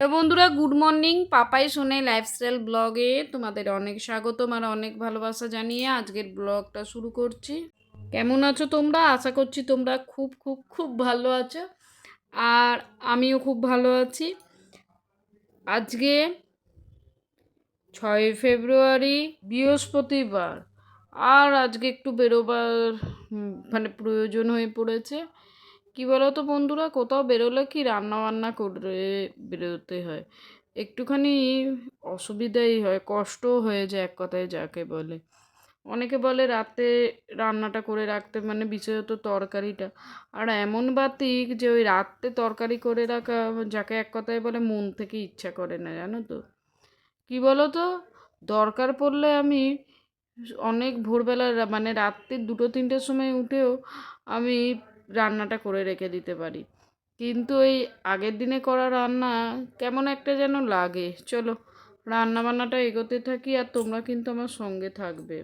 Hello বন্ধুরা, good morning. Papai শোনে lifestyle ব্লগে তোমাদের অনেক স্বাগতম আর অনেক ভালোবাসা জানিয়ে আজকের ব্লগটা শুরু করছি। কেমন আছো তোমরা? আশা করছি তোমরা খুব খুব খুব ভালো আছো। আর আমিও খুব ভালো আছি। আজকে ছয় ফেব্রুয়ারি, বৃহস্পতিবার। আর আজকে একটু বেরোবার মানে প্রয়োজন হয়ে পড়েছে। কি বলো তো বন্ধুরা? কোথাও বেরোলে কি রান্না বান্না করে বেরোতে হয়? একটুখানি অসুবিধাই হয়, কষ্টও হয়ে যায় এক কথায় যাকে বলে। অনেকে বলে রাতে রান্নাটা করে রাখতে মানে বিশেষত তরকারিটা। আর এমন বাতিক যে ওই রাতে তরকারি করে রাখা যাকে এক কথায় বলে মন থেকে ইচ্ছা করে না, জানো তো? কি বলো তো দরকার পড়লে আমি অনেক ভোরবেলা মানে রাত্রির দুটো তিনটের সময় উঠেও আমি রান্নাটা করে রেখে দিতে পারি। কিন্তু এই আগের দিনে করা রান্না কেমন একটা যেন লাগে। চলো রান্না বান্নাটা এগোতে থাকি আর তোমরা কিন্তু আমার সঙ্গে থাকবে।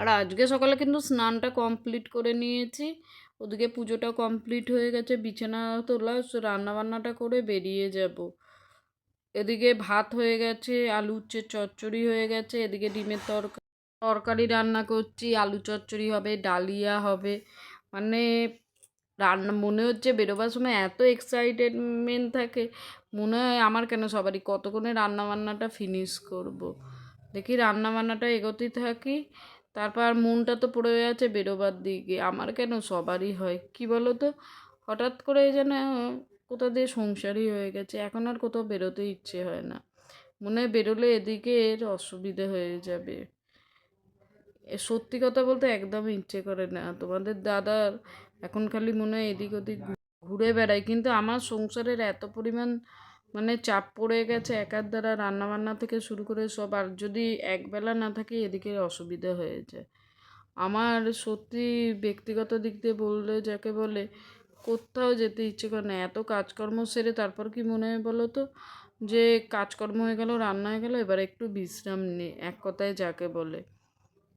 আর আজকে সকালে কিন্তু স্নানটা কমপ্লিট করে নিয়েছি। ওদিকে পুজোটা কমপ্লিট হয়ে গেছে, বিছানা তোলা রান্নাবান্নাটা করে বেরিয়ে যাব। এদিকে ভাত হয়ে গেছে আলু উচ্ছে চচ্চড়ি হয়ে গেছে, এদিকে ডিমের তরকারি তরকারি রান্না করছি, আলু চচ্চড়ি হবে, ডালিয়া হবে। মানে রান্না, মনে হচ্ছে বেরোবার সময় এত এক্সাইটেডমেন্ট থাকে, মনে হয় আমার কেন সবারই, কতক্ষণে রান্নাবান্নাটা ফিনিশ করব। দেখি রান্না বান্নাটা এগোতে থাকি তারপর মনটা তো পড়ে আছে বেরোবার দিকে। আমার কেন? সবারই হয়। কি বলো তো হঠাৎ করে যেন কোথা দিয়ে সংসারই হয়ে গেছে। এখন আর কোথাও বেরোতে ইচ্ছে হয় না। মনে হয় বেরোলে এদিকে এর অসুবিধে হয়ে যাবে। সত্যি কথা বলতে একদম ইচ্ছে করে না। তোমাদের দাদার এখন খালি মনে হয় এদিক ওদিক ঘুরে বেড়ায়। কিন্তু আমার সংসারের এত পরিমাণ মানে চাপ পড়ে গেছে, একার দ্বারা রান্নাবান্না থেকে শুরু করে সব, আর যদি একবেলা না থাকে এদিকে অসুবিধা হয়ে যায়। আমার সত্যি ব্যক্তিগত দিক দিয়ে বললে, যাকে বলে, কোথাও যেতে ইচ্ছে করে না। এত কাজকর্ম সেরে তারপর কি মনে হয় বলো তো? যে কাজকর্ম হয়ে গেল, রান্না হয়ে গেল, এবার একটু বিশ্রাম নে, এক কথায় যাকে বলে।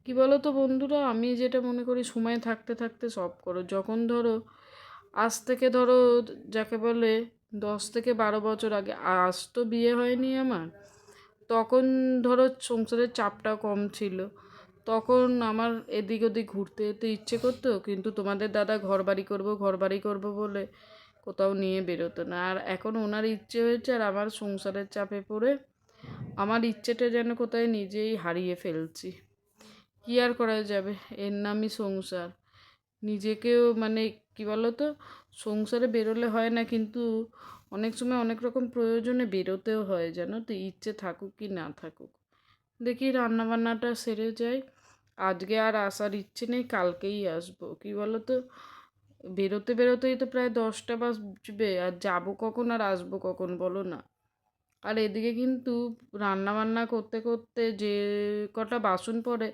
কি বলো তো বন্ধুরা? আমি যেটা মনে করি, সময় থাকতে থাকতে সব করো। যখন ধরো, আজ থেকে ধরো, যাকে বলে দশ থেকে বারো বছর আগে। আজ তো বিয়ে হয়নি আমার। তখন ধরো সংসারের চাপটা কম ছিল। তখন আমার এদিক ওদিক ঘুরতে যেতে ইচ্ছে করতো, কিন্তু তোমাদের দাদা ঘর বাড়ি করব ঘর বাড়ি করব বলে কোথাও নিয়ে বেরোতো না। আর এখন ওনার ইচ্ছে হয়েছে আর আমার সংসারের চাপে পড়ে আমার ইচ্ছেটা যেন কোথায় নিজেই হারিয়ে ফেলছি। কী আর করা যাবে? এর নামই সংসার। নিজেকেও মানে কী বলো তো সংসারে বেরোলে হয় না, কিন্তু অনেক সময় অনেক রকম প্রয়োজনে বেরোতেও হয় জানো তো, ইচ্ছে থাকুক কি না থাকুক। দেখি রান্নাবান্নাটা সেরে যায় আজকে আর আসার ইচ্ছে নেই, কালকেই আসব। কি বলো তো বেরোতে বেরোতেই তো প্রায় দশটা বাজবে, আর যাব কখন আর আসব কখন বলো না। আর এদিকে কিন্তু রান্না বান্না করতে করতে যে কটা বাসন পড়ে,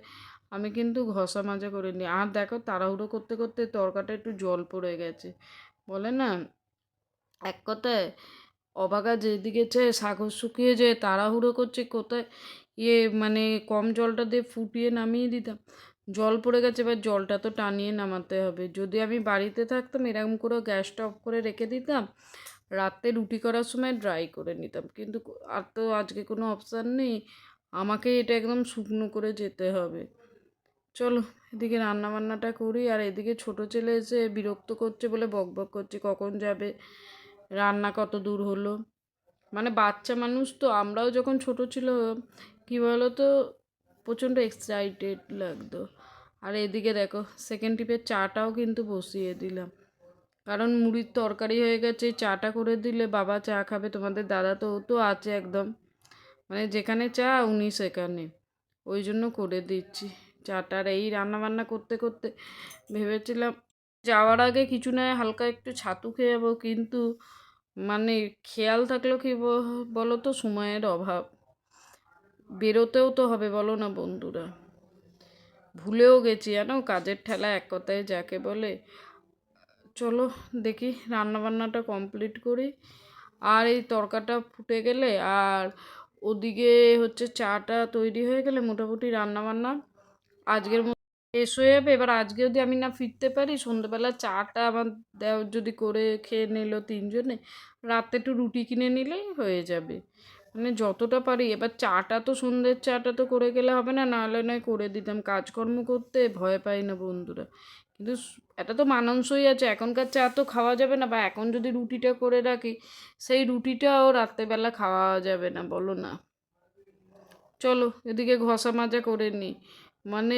আমি কিন্তু ঘষা মাজা করে নিই আর দেখো তাড়াহুড়ো করতে করতে তরকাটা একটু জল পড়ে গেছে। বলে না? এক কথায় অবাগা যেদিকে চায় সাগর শুকিয়ে যায়, তাড়াহুড়ো করছে কোথায়? ইয়ে মানে কম জলটা দিয়ে ফুটিয়ে নামিয়ে দিতাম। জল পড়ে গেছে, এবার জলটা তো টানিয়ে নামাতে হবে। যদি আমি বাড়িতে থাকতাম, এরকম করে গ্যাসটা অফ করে রেখে দিতাম, রাতে রুটি করার সময় ড্রাই করে নিতাম। কিন্তু আর তো আজকে কোনো অপশান নেই। আমাকে এটা একদম শুকনো করে যেতে হবে। চলো, এদিকে রান্না বান্নাটা করি আর এদিকে ছোট ছেলে এসে বিরক্ত করছে বলে বক বক করছে, কখন যাবে, রান্না কত দূর হলো। মানে বাচ্চা মানুষ তো, আমরাও যখন ছোট ছিল কি বলো তো প্রচণ্ড এক্সাইটেড লাগতো। আর এদিকে দেখো সেকেন্ড টিপের চাটাও কিন্তু বসিয়ে দিলাম। কারণ মুড়ির তরকারি হয়ে গেছে, চাটা করে দিলে বাবা চা খাবে, তোমাদের দাদা তো, ও তো আছে একদম। মানে যেখানে চা, উনি সেখানে। ওই জন্য করে দিচ্ছি। চাটার এই রান্না বান্না করতে করতে ভেবেছিলাম যাওয়ার আগে কিছু নয় হালকা একটু ছাতু খেয়ে যাব কিন্তু মানে খেয়াল থাকলেও কি বলো তো সময়ের অভাব। বেরোতেও তো হবে বলো না বন্ধুরা। ভুলেও গেছি জানো, কাজের ঠেলা এক কথায় যাকে বলে। চলো দেখি রান্নাবান্নাটা কমপ্লিট করি। আর এই তরকাটা ফুটে গেলে আর ওদিকে হচ্ছে চাটা তৈরি হয়ে গেলে মোটামুটি রান্নাবান্না আজকের শেষ হয়ে যাবে। এবার আজকে যদি আমি না ফিরতে পারি, সন্ধ্যেবেলা চাটা আমার দেওয়ার যদি করে খেয়ে নিল তিনজনে, রাতে একটু রুটি কিনে নিলেই হয়ে যাবে। মানে যতটা পারি, এবার চাটা তো সন্ধ্যের চাটা তো করে গেলে হবে না, নাহলে নয় করে দিতাম। কাজকর্ম করতে ভয় পাই না বন্ধুরা। কিন্তু এটা তো মানানসই আছে। এখনকার চা তো খাওয়া যাবে না, বা এখন যদি রুটিটা করে রাখি, সেই রুটিটাও রাত্রেবেলা খাওয়া যাবে না, বলো না। চলো, এদিকে ঘষা মাজা করে নিই। মানে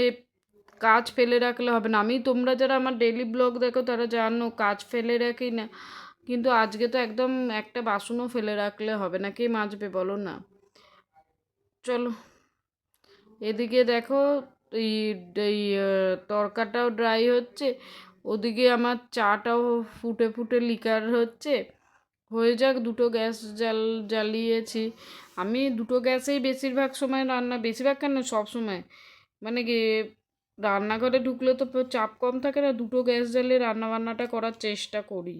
কাজ ফেলে রাখলে হবে না। আমি, তোমরা যারা আমার ডেলি ব্লগ দেখো, তারা জানো কাজ ফেলে রাখি না। কিন্তু আজকে তো একদম একটা বাসনও ফেলে রাখলে হবে না। কে মাজবে বলো না? চলো। এদিকে দেখো, এই তরকাটাও ড্রাই হচ্ছে। ওদিকে আমার চাটাও ফুটে ফুটে লিকার হচ্ছে। হয়ে যাক, দুটো গ্যাস জ্বাল, জ্বালিয়েছি। আমি দুটো গ্যাসেই বেশিরভাগ সময় রান্না, বেশিরভাগ কেন? সব সময়। মানে রান্নাঘরে ঢুকলে তো চাপ কম থাকে না, দুটো গ্যাস জ্বালিয়ে রান্না বান্নাটা করার চেষ্টা করি।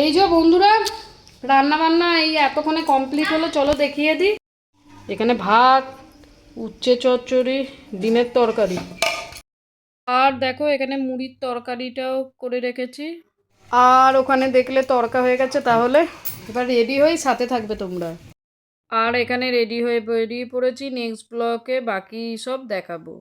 এই যে বন্ধুরা রান্না বান্না এই এতক্ষণে কমপ্লিট হলো, চলো দেখিয়ে দিই। এখানে ভাত, উচ্ছে চচ্চড়ি, ডিমের তরকারি। আর দেখো, এখানে মুড়ির তরকারিটাও করে রেখেছি। আর ওখানে দেখলে তরকা হয়ে গেছে, তাহলে এবার রেডি হয়ে সাথে থাকবে তোমরা। আর এখানে রেডি হয়ে বেরিয়ে পড়েছি নেক্সট ব্লকে বাকি সব দেখাবো।